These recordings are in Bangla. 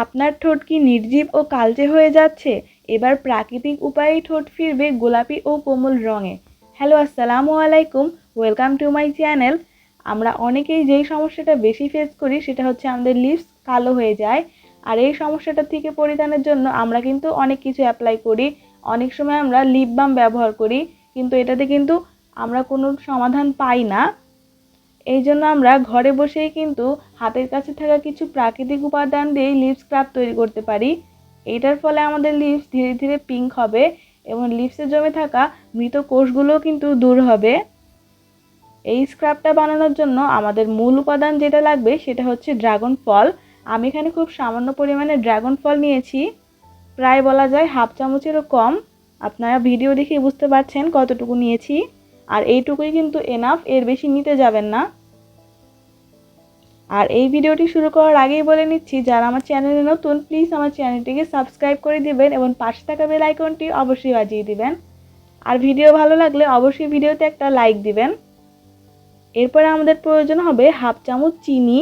আপনার ঠোঁট কি নির্জীব ও কালচে হয়ে যাচ্ছে? এবার প্রাকৃতিক উপায়েই ঠোঁট ফিরবে গোলাপি ও কোমল রঙে। হ্যালো, আসসালামু আলাইকুম। Welcome to my channel. আমরা অনেকেই যেই সমস্যাটা বেশি ফেস করি সেটা হচ্ছে আমাদের লিপস কালো হয়ে যায়। আর এই সমস্যাটা থেকে পরিত্রাণের জন্য আমরা কিন্তু অনেক কিছু অ্যাপ্লাই করি। অনেক সময় আমরা লিপ বাম ব্যবহার করি। কিন্তু এটাতে কিন্তু আমরা কোনো সমাধান পাই না। এই জন্য আমরা ঘরে বসেই কিন্তু হাতের কাছে থাকা কিছু প্রাকৃতিক উপাদান দিয়েই লিপ স্ক্রাব তৈরি করতে পারি। এটার ফলে আমাদের লিপস ধীরে ধীরে পিঙ্ক হবে এবং লিপসে জমে থাকা মৃত কোষগুলোও কিন্তু দূর হবে। এই স্ক্রাবটা বানানোর জন্য আমাদের মূল উপাদান যেটা লাগবে সেটা হচ্ছে ড্রাগন ফল আমি এখানে খুব সামান্য পরিমাণে ড্রাগন ফল নিয়েছি। প্রায় বলা যায় হাফ চামচেরও কম। আপনারা ভিডিও দেখে বুঝতে পারছেন কতটুকু নিয়েছি। আর এইটুকুই কিন্তু এনাফ এর বেশি নিতে যাবেন না। আর এই ভিডিওটি শুরু করার আগেই বলে নিচ্ছি, যারা আমার চ্যানেলে নতুন প্লিজ আমার চ্যানেলটিকে সাবস্ক্রাইব করে দিবেন এবং পাশে থাকা বেল আইকনটি অবশ্যই বাজিয়ে দিবেন। আর ভিডিও ভালো লাগলে অবশ্যই ভিডিওতে একটা লাইক দিবেন। এরপরে আমাদের প্রয়োজন হবে হাফ চামচ চিনি।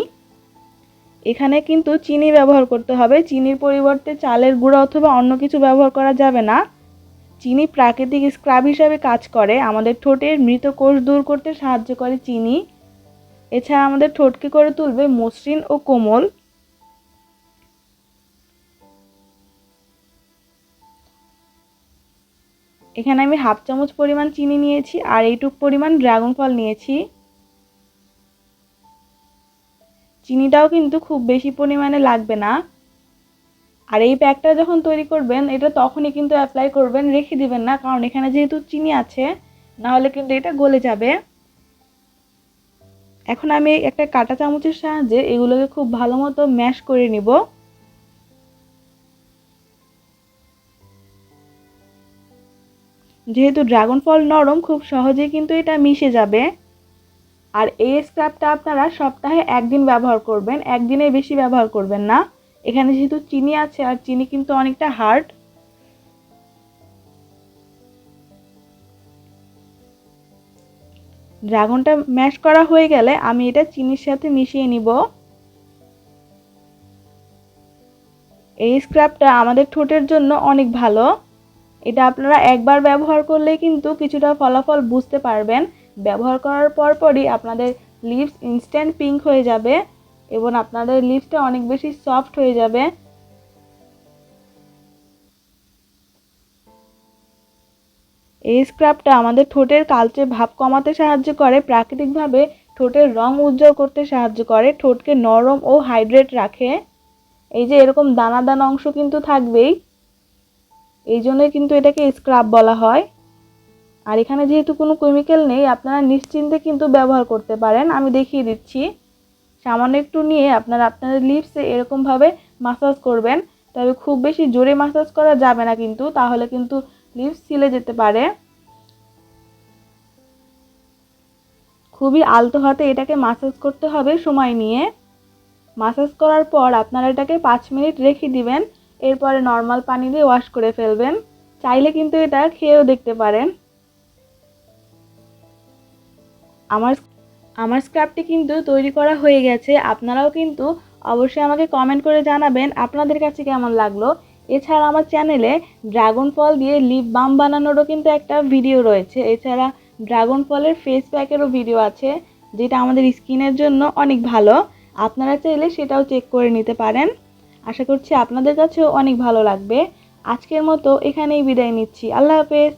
এখানে কিন্তু চিনি ব্যবহার করতে হবে। চিনির পরিবর্তে চালের গুঁড়ো অথবা অন্য কিছু ব্যবহার করা যাবে না। চিনি প্রাকৃতিক স্ক্রাব হিসাবে কাজ করে, আমাদের ঠোঁটের মৃত কোষ দূর করতে সাহায্য করে চিনি। এছাড়া আমাদের ঠোঁটকে করে তুলবে মসৃণ ও কোমল। এখানে আমি হাফ চামচ পরিমাণ চিনি নিয়েছি আর এইটুক পরিমাণ ড্রাগন ফল নিয়েছি। চিনিটাও কিন্তু খুব বেশি পরিমাণে লাগবে না। আর এই প্যাকটা যখন তৈরি করবেন, এটা তখনই কিন্তু অ্যাপ্লাই করবেন, রেখে দিবেন না, কারণ এখানে যেহেতু চিনি আছে, নাহলে কিন্তু এটা গলে যাবে। এখন আমি একটা কাটা চামচের সাহায্যে এগুলোকে খুব ভালো মতো ম্যাশ করে নিব। যেহেতু ড্রাগন ফল নরম, খুব সহজেই কিন্তু এটা মিশে যাবে। আর এই স্ক্রাবটা আপনারা সপ্তাহে একদিন ব্যবহার করবেন, একদিনের বেশি ব্যবহার করবেন না। এখানে যেহেতু চিনি আছে আর চিনি কিন্তু অনেকটা হার্ড ড্রাগনটা ম্যাশ করা হয়ে গেলে আমি এটা চিনির সাথে মিশিয়ে নিব। এই স্ক্রাবটা আমাদের ঠোঁটের জন্য অনেক ভালো। এটা আপনারা একবার ব্যবহার করলেই কিন্তু কিছুটা ফলাফল বুঝতে পারবেন। ব্যবহার করার পরপরই আপনাদের লিপস ইনস্ট্যান্ট পিঙ্ক হয়ে যাবে। এবং আপনাদের লিপসটা অনেক বেশি সফট হয়ে যাবে। এই স্ক্রাবটা আমাদের ঠোঁটের কালচে ভাব কমাতে সাহায্য করে, প্রাকৃতিকভাবে ঠোঁটের রং উজ্জ্বল করতে সাহায্য করে, ঠোঁটকে নরম ও হাইড্রেট রাখে। এই যে এরকম দানা দানা অংশ কিন্তু থাকবেই, এই জন্যই কিন্তু এটাকে স্ক্রাব বলা হয়। আর এখানে যেহেতু কোনো কেমিক্যাল নেই, আপনারা নিশ্চিন্তে কিন্তু ব্যবহার করতে পারেন। আমি দেখিয়ে দিচ্ছি। সামান্য একটু নিয়ে আপনারা আপনাদের লিপসে এরকমভাবে মাসাজ করবেন। তবে খুব বেশি জোরে মাসাজ করা যাবে না কিন্তু, তাহলে কিন্তু লিপস ছিলে যেতে পারে। খুবই আলতো হাতে এটাকে মাসাজ করতে হবে সময় নিয়ে। মাসাজ করার পর আপনারা এটাকে পাঁচ মিনিট রেখে দিবেন। এরপরে নর্মাল পানি দিয়ে ওয়াশ করে ফেলবেন। চাইলে কিন্তু এটা খেয়েও দেখতে পারেন। আমার আমার স্ক্রাবটি কিন্তু তৈরি করা হয়ে গেছে। আপনারাও কিন্তু অবশ্যই আমাকে কমেন্ট করে জানাবেন আপনাদের কাছে কেমন লাগল। এছাড়া আমার চ্যানেলে ড্রাগন ফল দিয়ে লিপ বাম বানানোরও কিন্তু একটা ভিডিও রয়েছে। এছাড়া ড্রাগন ফলের ফেস প্যাকেরও ভিডিও আছে, যেটা আমাদের স্কিনের জন্য অনেক ভালো। আপনারা চাইলে সেটাও চেক করে নিতে পারেন। আশা করছি আপনাদের কাছেও অনেক ভালো লাগবে। আজকের মতো এখানেই বিদায় নিচ্ছি। আল্লাহ হাফেজ।